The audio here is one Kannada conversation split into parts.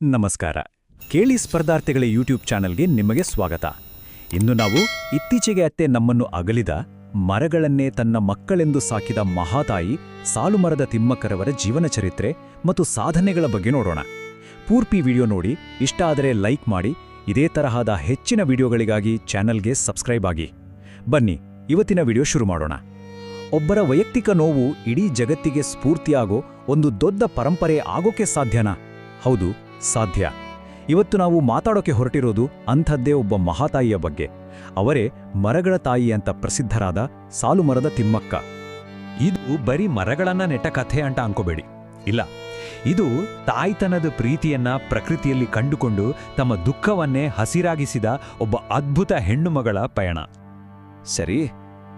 ನಮಸ್ಕಾರ. ಕೇಳಿ ಸ್ಪರ್ಧಾರ್ಥಿಗಳ ಯೂಟ್ಯೂಬ್ ಚಾನೆಲ್ಗೆ ನಿಮಗೆ ಸ್ವಾಗತ. ಇಂದು ನಾವು ಇತ್ತೀಚೆಗೆ ಅತ್ತೆ ನಮ್ಮನ್ನು ಅಗಲಿದ, ಮರಗಳನ್ನೇ ತನ್ನ ಮಕ್ಕಳೆಂದು ಸಾಕಿದ ಮಹಾತಾಯಿ ಸಾಲುಮರದ ತಿಮ್ಮಕ್ಕರವರ ಜೀವನ ಚರಿತ್ರೆ ಮತ್ತು ಸಾಧನೆಗಳ ಬಗ್ಗೆ ನೋಡೋಣ. ಪೂರ್ತಿ ವಿಡಿಯೋ ನೋಡಿ, ಇಷ್ಟ ಆದರೆ ಲೈಕ್ ಮಾಡಿ, ಇದೇ ತರಹದ ಹೆಚ್ಚಿನ ವಿಡಿಯೋಗಳಿಗಾಗಿ ಚಾನೆಲ್ಗೆ ಸಬ್ಸ್ಕ್ರೈಬ್ ಆಗಿ. ಬನ್ನಿ, ಇವತ್ತಿನ ವಿಡಿಯೋ ಶುರು ಮಾಡೋಣ. ಒಬ್ಬರ ವೈಯಕ್ತಿಕ ನೋವು ಇಡೀ ಜಗತ್ತಿಗೆ ಸ್ಫೂರ್ತಿಯಾಗೋ ಒಂದು ದೊಡ್ಡ ಪರಂಪರೆ ಆಗೋಕೆ ಸಾಧ್ಯನಾ? ಹೌದು ಸಾಧ್ಯ. ಇವತ್ತು ನಾವು ಮಾತಾಡೋಕೆ ಹೊರಟಿರೋದು ಅಂಥದ್ದೇ ಒಬ್ಬ ಮಹಾತಾಯಿಯ ಬಗ್ಗೆ. ಅವರೇ ಮರಗಳ ತಾಯಿ ಅಂತ ಪ್ರಸಿದ್ಧರಾದ ಸಾಲುಮರದ ತಿಮ್ಮಕ್ಕ. ಇದು ಬರೀ ಮರಗಳನ್ನ ನೆಟ್ಟ ಕಥೆ ಅಂತ ಅನ್ಕೋಬೇಡಿ. ಇಲ್ಲ. ಇದು ತಾಯ್ತನದ ಪ್ರೀತಿಯನ್ನ ಪ್ರಕೃತಿಯಲ್ಲಿ ಕಂಡುಕೊಂಡು ತಮ್ಮ ದುಃಖವನ್ನೇ ಹಸಿರಾಗಿಸಿದ ಒಬ್ಬ ಅದ್ಭುತ ಹೆಣ್ಣುಮಗಳ ಪಯಣ. ಸರಿ,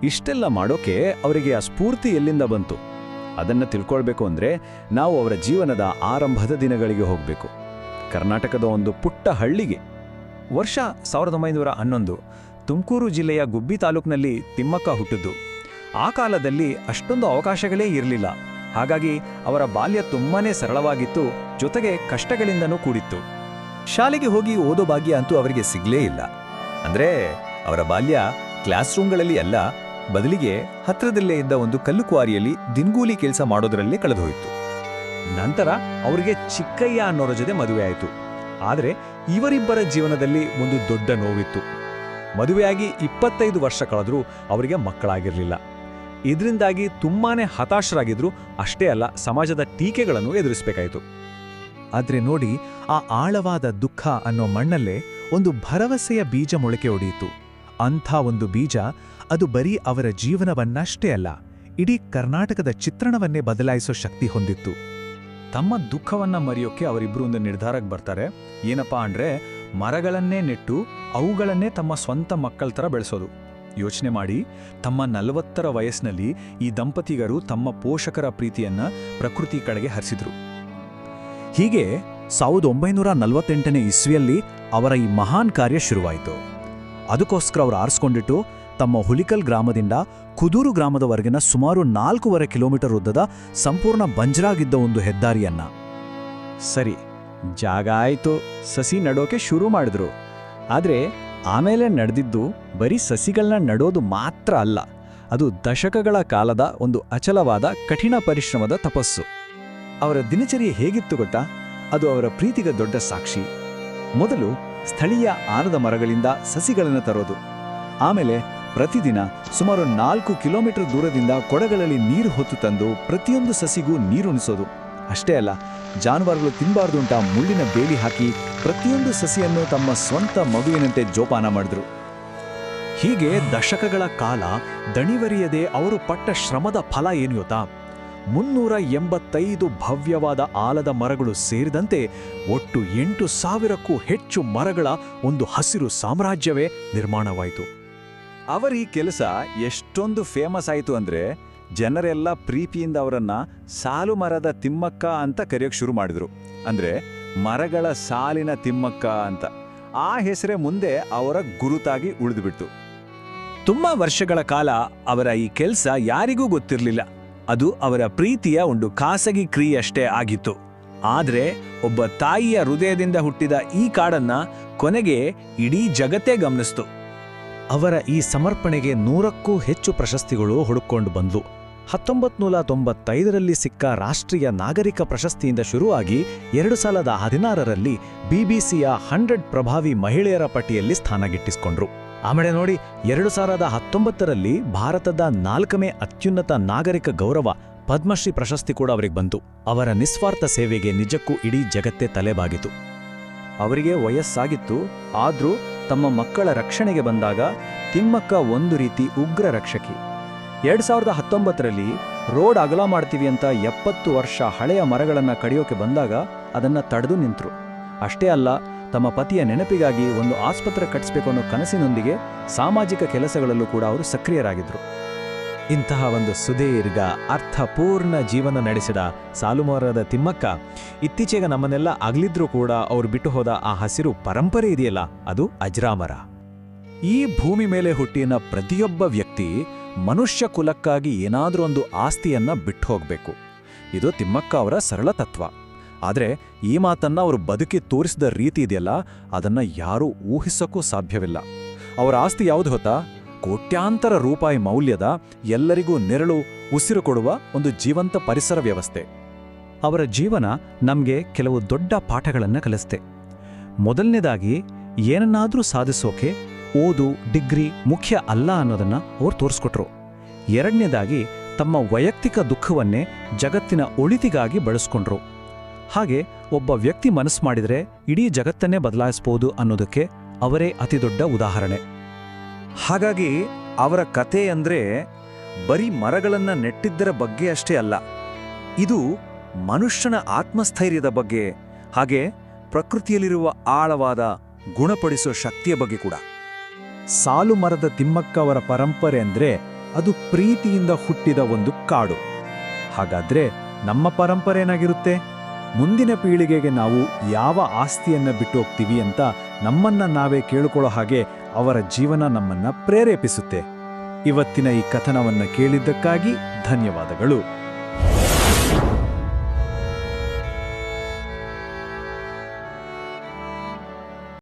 ಇಷ್ಟೆಲ್ಲ ಮಾಡೋಕೆ ಅವರಿಗೆ ಆ ಸ್ಫೂರ್ತಿ ಎಲ್ಲಿಂದ ಬಂತು? ಅದನ್ನ ತಿಳ್ಕೊಳ್ಬೇಕು ಅಂದ್ರೆ ನಾವು ಅವರ ಜೀವನದ ಆರಂಭದ ದಿನಗಳಿಗೆ ಹೋಗಬೇಕು. ಕರ್ನಾಟಕದ ಒಂದು ಪುಟ್ಟ ಹಳ್ಳಿಗೆ. ವರ್ಷ ಸಾವಿರದ ಒಂಬೈನೂರ ಹನ್ನೊಂದು ತುಮಕೂರು ಜಿಲ್ಲೆಯ ಗುಬ್ಬಿ ತಾಲೂಕಿನಲ್ಲಿ ತಿಮ್ಮಕ್ಕ ಹುಟ್ಟಿದ್ದು. ಆ ಕಾಲದಲ್ಲಿ ಅಷ್ಟೊಂದು ಅವಕಾಶಗಳೇ ಇರಲಿಲ್ಲ. ಹಾಗಾಗಿ ಅವರ ಬಾಲ್ಯ ತುಂಬಾನೇ ಸರಳವಾಗಿತ್ತು, ಜೊತೆಗೆ ಕಷ್ಟಗಳಿಂದನೂ ಕೂಡಿತ್ತು. ಶಾಲೆಗೆ ಹೋಗಿ ಓದೋ ಭಾಗ್ಯ ಅಂತೂ ಅವರಿಗೆ ಸಿಗ್ಲೇ ಇಲ್ಲ. ಅಂದ್ರೆ ಅವರ ಬಾಲ್ಯ ಕ್ಲಾಸ್ ರೂಮ್ಗಳಲ್ಲಿ ಅಲ್ಲ, ಬದಲಿಗೆ ಹತ್ರದಲ್ಲೇ ಇದ್ದ ಒಂದು ಕಲ್ಲು ಕ್ವಾರಿಯಲ್ಲಿ ದಿನಗೂಲಿ ಕೆಲಸ ಮಾಡೋದರಲ್ಲೇ ಕಳೆದೋಯಿತು. ನಂತರ ಅವರಿಗೆ ಚಿಕ್ಕಯ್ಯ ಅನ್ನೋರ ಜೊತೆ ಮದುವೆ ಆಯಿತು. ಆದರೆ ಇವರಿಬ್ಬರ ಜೀವನದಲ್ಲಿ ಒಂದು ದೊಡ್ಡ ನೋವಿತ್ತು. ಮದುವೆಯಾಗಿ ಇಪ್ಪತ್ತೈದು ವರ್ಷ ಕಳೆದರೂ ಅವರಿಗೆ ಮಕ್ಕಳಾಗಿರಲಿಲ್ಲ. ಇದರಿಂದಾಗಿ ತುಂಬಾನೇ ಹತಾಶರಾಗಿದ್ರು, ಅಷ್ಟೇ ಅಲ್ಲ ಸಮಾಜದ ಟೀಕೆಗಳನ್ನು ಎದುರಿಸಬೇಕಾಯಿತು. ಆದರೆ ನೋಡಿ, ಆ ಆಳವಾದ ದುಃಖ ಅನ್ನೋ ಮಣ್ಣಲ್ಲೇ ಒಂದು ಭರವಸೆಯ ಬೀಜ ಮೊಳಕೆ ಒಡೆಯಿತು. ಅಂಥ ಒಂದು ಬೀಜ ಅದು ಬರೀ ಅವರ ಜೀವನವನ್ನಷ್ಟೇ ಅಲ್ಲ, ಇಡೀ ಕರ್ನಾಟಕದ ಚಿತ್ರಣವನ್ನೇ ಬದಲಾಯಿಸೋ ಶಕ್ತಿ ಹೊಂದಿತ್ತು. ತಮ್ಮ ದುಃಖವನ್ನ ಮರೆಯೋಕೆ ಅವರಿಬ್ಬರು ಒಂದು ನಿರ್ಧಾರಕ್ಕೆ ಬರ್ತಾರೆ. ಏನಪ್ಪಾ ಅಂದ್ರೆ, ಮರಗಳನ್ನೇ ನೆಟ್ಟು ಅವುಗಳನ್ನೇ ತಮ್ಮ ಸ್ವಂತ ಮಕ್ಕಳ ಥರ ಬೆಳೆಸೋದು. ಯೋಚನೆ ಮಾಡಿ, ತಮ್ಮ ನಲವತ್ತರ ವಯಸ್ಸಿನಲ್ಲಿ ಈ ದಂಪತಿಗರು ತಮ್ಮ ಪೋಷಕರ ಪ್ರೀತಿಯನ್ನ ಪ್ರಕೃತಿ ಕಡೆಗೆ ಹರಿಸಿದರು. ಹೀಗೆ ಸಾವಿರದ ಒಂಬೈನೂರ ನಲವತ್ತೆಂಟನೇ ಇಸ್ವಿಯಲ್ಲಿ ಅವರ ಈ ಮಹಾನ್ ಕಾರ್ಯ ಶುರುವಾಯಿತು. ಅದಕ್ಕೋಸ್ಕರ ಅವರು ಆರಿಸ್ಕೊಂಡಿಟ್ಟು ತಮ್ಮ ಹುಲಿಕಲ್ ಗ್ರಾಮದಿಂದ ಕುದೂರು ಗ್ರಾಮದವರೆಗಿನ ಸುಮಾರು ನಾಲ್ಕೂವರೆ ಕಿಲೋಮೀಟರ್ ಉದ್ದದ ಸಂಪೂರ್ಣ ಬಂಜರಾಗಿದ್ದ ಒಂದು ಹೆದ್ದಾರಿಯನ್ನ. ಸರಿ, ಜಾಗ ಆಯ್ತು. ಸಸಿ ನಡೋಕೆ ಶುರು ಮಾಡಿದ್ರು. ಆದ್ರೆ ಆಮೇಲೆ ನಡೆದಿದ್ದು ಬರೀ ಸಸಿಗಳನ್ನ ನಡೋದು ಮಾತ್ರ ಅಲ್ಲ, ಅದು ದಶಕಗಳ ಕಾಲದ ಒಂದು ಅಚಲವಾದ ಕಠಿಣ ಪರಿಶ್ರಮದ ತಪಸ್ಸು. ಅವರ ದಿನಚರಿ ಹೇಗಿತ್ತು ಗೊತ್ತಾ? ಅದು ಅವರ ಪ್ರೀತಿಗೆ ದೊಡ್ಡ ಸಾಕ್ಷಿ. ಮೊದಲು ಸ್ಥಳೀಯ ಆನದ ಮರಗಳಿಂದ ಸಸಿಗಳನ್ನು ತರೋದು. ಆಮೇಲೆ ಪ್ರತಿದಿನ ಸುಮಾರು ನಾಲ್ಕು ಕಿಲೋಮೀಟರ್ ದೂರದಿಂದ ಕೊಡಗಳಲ್ಲಿ ನೀರು ಹೊತ್ತು ತಂದು ಪ್ರತಿಯೊಂದು ಸಸಿಗೂ ನೀರುಣಿಸೋದು. ಅಷ್ಟೇ ಅಲ್ಲ, ಜಾನುವಾರುಗಳು ತಿನ್ನಬಾರ್ದು ಅಂತ ಮುಳ್ಳಿನ ಬೇಲಿ ಹಾಕಿ ಪ್ರತಿಯೊಂದು ಸಸಿಯನ್ನು ತಮ್ಮ ಸ್ವಂತ ಮಗುವಿನಂತೆ ಜೋಪಾನ ಮಾಡಿದ್ರು. ಹೀಗೆ ದಶಕಗಳ ಕಾಲ ದಣಿವರಿಯದೆ ಅವರು ಪಟ್ಟ ಶ್ರಮದ ಫಲ ಏನು ಗೊತ್ತಾ ಮುನ್ನೂರ ಎಂಬತ್ತೈದು ಭವ್ಯವಾದ ಆಲದ ಮರಗಳು ಸೇರಿದಂತೆ ಒಟ್ಟು ಎಂಟು ಸಾವಿರಕ್ಕೂ ಹೆಚ್ಚು ಮರಗಳ ಒಂದು ಹಸಿರು ಸಾಮ್ರಾಜ್ಯವೇ ನಿರ್ಮಾಣವಾಯಿತು. ಅವರ ಈ ಕೆಲಸ ಎಷ್ಟೊಂದು ಫೇಮಸ್ ಆಯಿತು ಅಂದ್ರೆ ಜನರೆಲ್ಲ ಪ್ರೀತಿಯಿಂದ ಅವರನ್ನ ಸಾಲು ಮರದ ತಿಮ್ಮಕ್ಕ ಅಂತ ಕರೆಯೋಕೆ ಶುರು ಮಾಡಿದ್ರು. ಅಂದ್ರೆ ಮರಗಳ ಸಾಲಿನ ತಿಮ್ಮಕ್ಕ ಅಂತ. ಆ ಹೆಸರೇ ಮುಂದೆ ಅವರ ಗುರುತಾಗಿ ಉಳಿದುಬಿಟ್ಟು ತುಂಬಾ ವರ್ಷಗಳ ಕಾಲ ಅವರ ಈ ಕೆಲಸ ಯಾರಿಗೂ ಗೊತ್ತಿರಲಿಲ್ಲ. ಅದು ಅವರ ಪ್ರೀತಿಯ ಒಂದು ಖಾಸಗಿ ಕ್ರಿಯೆಯಷ್ಟೇ ಆಗಿತ್ತು. ಆದ್ರೆ ಒಬ್ಬ ತಾಯಿಯ ಹೃದಯದಿಂದ ಹುಟ್ಟಿದ ಈ ಕಾಡನ್ನ ಕೊನೆಗೆ ಇಡೀ ಜಗತ್ತೇ ಗಮನಿಸ್ತು. ಅವರ ಈ ಸಮರ್ಪಣೆಗೆ ನೂರಕ್ಕೂ ಹೆಚ್ಚು ಪ್ರಶಸ್ತಿಗಳು ಹುಡುಕೊಂಡು ಬಂದ್ವು ಹತ್ತೊಂಬತ್ ನೂರ ತೊಂಬತ್ತೈದರಲ್ಲಿ ಸಿಕ್ಕ ರಾಷ್ಟ್ರೀಯ ನಾಗರಿಕ ಪ್ರಶಸ್ತಿಯಿಂದ ಶುರುವಾಗಿ ಎರಡು ಸಾವಿರದ ಹದಿನಾರರಲ್ಲಿ ಬಿಬಿಸಿಯ ಹಂಡ್ರೆಡ್ ಪ್ರಭಾವಿ ಮಹಿಳೆಯರ ಪಟ್ಟಿಯಲ್ಲಿ ಸ್ಥಾನ ಗಿಟ್ಟಿಸಿಕೊಂಡ್ರು. ಆಮೇಲೆ ನೋಡಿ, ಎರಡು ಸಾವಿರದ ಹತ್ತೊಂಬತ್ತರಲ್ಲಿ ಭಾರತದ ನಾಲ್ಕನೇ ಅತ್ಯುನ್ನತ ನಾಗರಿಕ ಗೌರವ ಪದ್ಮಶ್ರೀ ಪ್ರಶಸ್ತಿ ಕೂಡ ಅವರಿಗೆ ಬಂತು. ಅವರ ನಿಸ್ವಾರ್ಥ ಸೇವೆಗೆ ನಿಜಕ್ಕೂ ಇಡೀ ಜಗತ್ತೇ ತಲೆಬಾಗಿತು. ಅವರಿಗೆ ವಯಸ್ಸಾಗಿತ್ತು, ಆದ್ರೂ ತಮ್ಮ ಮಕ್ಕಳ ರಕ್ಷಣೆಗೆ ಬಂದಾಗ ತಿಮ್ಮಕ್ಕ ಒಂದು ರೀತಿ ಉಗ್ರ ರಕ್ಷಕಿ. ಎರಡ್ ಸಾವಿರದ ಹತ್ತೊಂಬತ್ತರಲ್ಲಿ ರೋಡ್ ಅಗಲ ಮಾಡ್ತೀವಿ ಅಂತ ಎಪ್ಪತ್ತು ವರ್ಷ ಹಳೆಯ ಮರಗಳನ್ನು ಕಡಿಯೋಕೆ ಬಂದಾಗ ಅದನ್ನ ತಡೆದು ನಿಂತರು. ಅಷ್ಟೇ ಅಲ್ಲ, ತಮ್ಮ ಪತಿಯ ನೆನಪಿಗಾಗಿ ಒಂದು ಆಸ್ಪತ್ರೆ ಕಟ್ಟಿಸ್ಬೇಕು ಅನ್ನೋ ಕನಸಿನೊಂದಿಗೆ ಸಾಮಾಜಿಕ ಕೆಲಸಗಳಲ್ಲೂ ಕೂಡ ಅವರು ಸಕ್ರಿಯರಾಗಿದ್ರು. ಇಂತಹ ಒಂದು ಸುದೀರ್ಘ, ಅರ್ಥಪೂರ್ಣ ಜೀವನ ನಡೆಸಿದ ಸಾಲುಮರದ ತಿಮ್ಮಕ್ಕ, ಇತ್ತೀಚೆಗೆ ನಮ್ಮನ್ನೆಲ್ಲ ಅಗಲಿದ್ರೂ ಕೂಡ ಅವ್ರು ಬಿಟ್ಟು ಹೋದ ಆ ಹಸಿರು ಪರಂಪರೆ ಇದೆಯಲ್ಲ, ಅದು ಅಜ್ರಾಮರ. ಈ ಭೂಮಿ ಮೇಲೆ ಹುಟ್ಟಿನ ಪ್ರತಿಯೊಬ್ಬ ವ್ಯಕ್ತಿ ಮನುಷ್ಯ ಕುಲಕ್ಕಾಗಿ ಏನಾದರೂ ಒಂದು ಆಸ್ತಿಯನ್ನ ಬಿಟ್ಟು ಹೋಗಬೇಕು. ಇದು ತಿಮ್ಮಕ್ಕ ಅವರ ಸರಳ ತತ್ವ. ಆದರೆ ಈ ಮಾತನ್ನ ಅವರು ಬದುಕಿ ತೋರಿಸಿದ ರೀತಿ ಇದೆಯಲ್ಲ, ಅದನ್ನ ಯಾರೂ ಊಹಿಸಕ್ಕೂ ಸಾಧ್ಯವಿಲ್ಲ. ಅವರ ಆಸ್ತಿ ಯಾವುದು ಹೊತ್ತಾ ಕೋಟ್ಯಾಂತರ ರೂಪಾಯಿ ಮೌಲ್ಯದ ಎಲ್ಲರಿಗೂ ನೆರಳು, ಉಸಿರು ಕೊಡುವ ಒಂದು ಜೀವಂತ ಪರಿಸರ ವ್ಯವಸ್ಥೆ. ಅವರ ಜೀವನ ನಮಗೆ ಕೆಲವು ದೊಡ್ಡ ಪಾಠಗಳನ್ನು ಕಲಿಸ್ತೆ. ಮೊದಲನೇದಾಗಿ, ಏನನ್ನಾದರೂ ಸಾಧಿಸೋಕೆ ಓದು, ಡಿಗ್ರಿ ಮುಖ್ಯ ಅಲ್ಲ ಅನ್ನೋದನ್ನ ಅವರು ತೋರಿಸ್ಕೊಟ್ರು. ಎರಡನೇದಾಗಿ, ತಮ್ಮ ವೈಯಕ್ತಿಕ ದುಃಖವನ್ನೇ ಜಗತ್ತಿನ ಒಳಿತಿಗಾಗಿ ಬಳಸ್ಕೊಂಡ್ರು. ಹಾಗೆ ಒಬ್ಬ ವ್ಯಕ್ತಿ ಮನಸ್ಸು ಮಾಡಿದರೆ ಇಡೀ ಜಗತ್ತನ್ನೇ ಬದಲಾಯಿಸ್ಬೋದು ಅನ್ನೋದಕ್ಕೆ ಅವರೇ ಅತಿದೊಡ್ಡ ಉದಾಹರಣೆ. ಹಾಗಾಗಿ ಅವರ ಕತೆ ಅಂದರೆ ಬರೀ ಮರಗಳನ್ನು ನೆಟ್ಟಿದ್ದರ ಬಗ್ಗೆ ಅಷ್ಟೇ ಅಲ್ಲ. ಇದು ಮನುಷ್ಯನ ಆತ್ಮಸ್ಥೈರ್ಯದ ಬಗ್ಗೆ, ಹಾಗೆ ಪ್ರಕೃತಿಯಲ್ಲಿರುವ ಆಳವಾದ ಗುಣಪಡಿಸೋ ಶಕ್ತಿಯ ಬಗ್ಗೆ ಕೂಡ. ಸಾಲು ಮರದ ತಿಮ್ಮಕ್ಕ ಅವರ ಪರಂಪರೆ ಅಂದರೆ ಅದು ಪ್ರೀತಿಯಿಂದ ಹುಟ್ಟಿದ ಒಂದು ಕಾಡು. ಹಾಗಾದ್ರೆ ನಮ್ಮ ಪರಂಪರೆ ಏನಾಗಿರುತ್ತೆ? ಮುಂದಿನ ಪೀಳಿಗೆಗೆ ನಾವು ಯಾವ ಆಸ್ತಿಯನ್ನು ಬಿಟ್ಟು ಹೋಗ್ತೀವಿ ಅಂತ ನಮ್ಮನ್ನ ನಾವೇ ಕೇಳಿಕೊಳ್ಳೋ ಹಾಗೆ ಅವರ ಜೀವನ ನಮ್ಮನ್ನ ಪ್ರೇರೇಪಿಸುತ್ತೆ. ಇವತ್ತಿನ ಈ ಕಥನವನ್ನ ಕೇಳಿದ್ದಕ್ಕಾಗಿ ಧನ್ಯವಾದಗಳು.